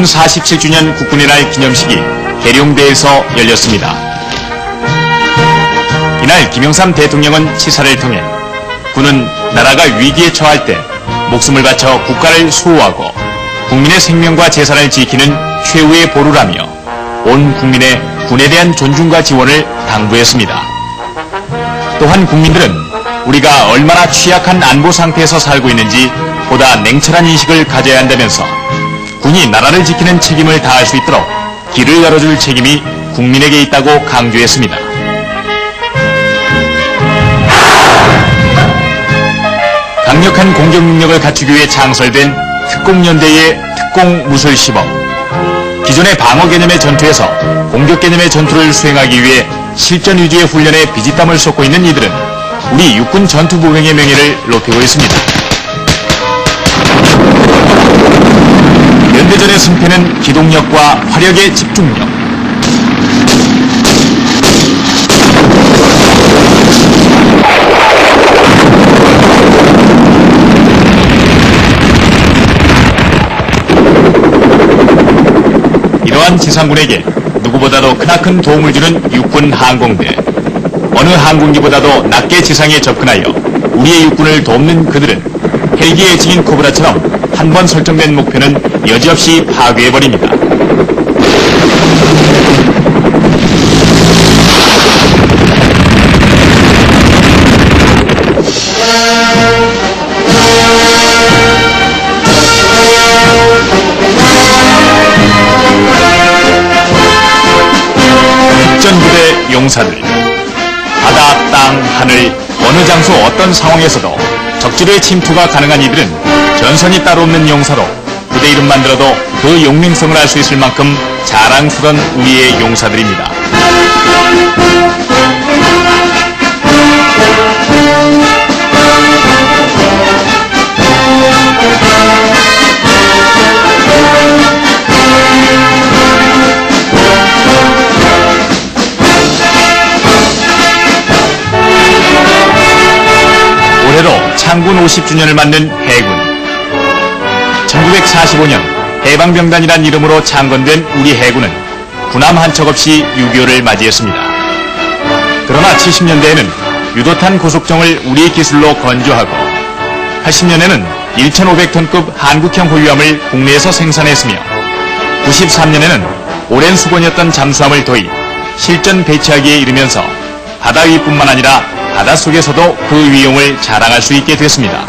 육군 47주년 국군의 날 기념식이 계룡대에서 열렸습니다. 이날 김영삼 대통령은 치사를 통해 군은 나라가 위기에 처할 때 목숨을 바쳐 국가를 수호하고 국민의 생명과 재산을 지키는 최후의 보루라며 온 국민의 군에 대한 존중과 지원을 당부했습니다. 또한 국민들은 우리가 얼마나 취약한 안보 상태에서 살고 있는지 보다 냉철한 인식을 가져야 한다면서 군이 나라를 지키는 책임을 다할 수 있도록 길을 열어줄 책임이 국민에게 있다고 강조했습니다. 강력한 공격 능력을 갖추기 위해 창설된 특공연대의 특공무술시범. 기존의 방어 개념의 전투에서 공격 개념의 전투를 수행하기 위해 실전 위주의 훈련에 비지땀을 쏟고 있는 이들은 우리 육군 전투보병의 명예를 높이고 있습니다. 연대전의 승패는 기동력과 화력의 집중력, 이러한 지상군에게 누구보다도 크나큰 도움을 주는 육군 항공대. 어느 항공기보다도 낮게 지상에 접근하여 우리의 육군을 돕는 그들은 헬기의 지인 코브라처럼 한 번 설정된 목표는 여지없이 파괴해버립니다. 특전부대 용사들 바다, 땅, 하늘 어느 장소 어떤 상황에서도 적들의 침투가 가능한 이들은 전선이 따로 없는 용사로 부대 이름만 들어도 그 용맹성을 알 수 있을 만큼 자랑스런 우리의 용사들입니다. 창군 50주년을 맞는 해군. 1945년 해방병단이란 이름으로 창건된 우리 해군은 군함 한 척 없이 6.25를 맞이했습니다. 그러나 70년대에는 유도탄 고속정을 우리 기술로 건조하고 80년에는 1,500톤급 한국형 호위함을 국내에서 생산했으며 93년에는 오랜 수건이었던 잠수함을 도입, 실전 배치하기에 이르면서 바다 위뿐만 아니라 바닷속에서도 그 위용을 자랑할 수 있게 됐습니다.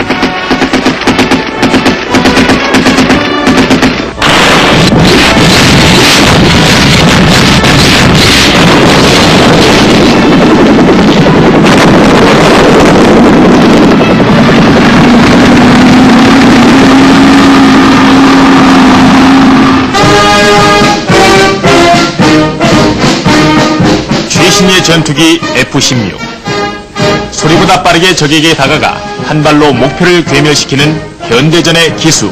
최신의 전투기 F-16. 소리보다 빠르게 적에게 다가가 한 발로 목표를 괴멸시키는 현대전의 기수.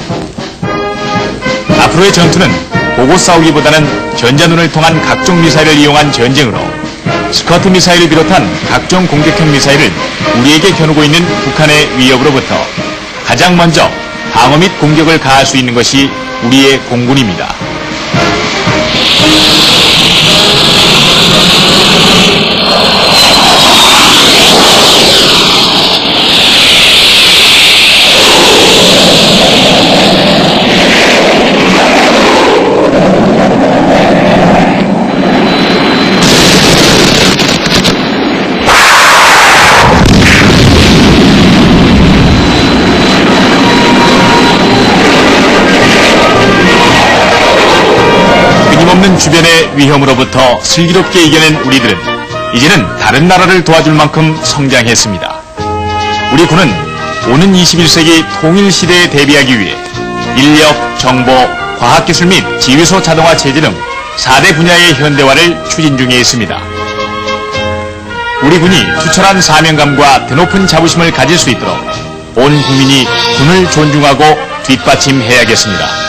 앞으로의 전투는 보고 싸우기보다는 전자눈을 통한 각종 미사일을 이용한 전쟁으로 스커트 미사일을 비롯한 각종 공격형 미사일을 우리에게 겨누고 있는 북한의 위협으로부터 가장 먼저 방어 및 공격을 가할 수 있는 것이 우리의 공군입니다. 주변의 위험으로부터 슬기롭게 이겨낸 우리들은 이제는 다른 나라를 도와줄 만큼 성장했습니다. 우리 군은 오는 21세기 통일 시대에 대비하기 위해 인력, 정보, 과학기술 및 지휘소 자동화 체제 등 4대 분야의 현대화를 추진 중에 있습니다. 우리 군이 투철한 사명감과 드높은 자부심을 가질 수 있도록 온 국민이 군을 존중하고 뒷받침해야겠습니다.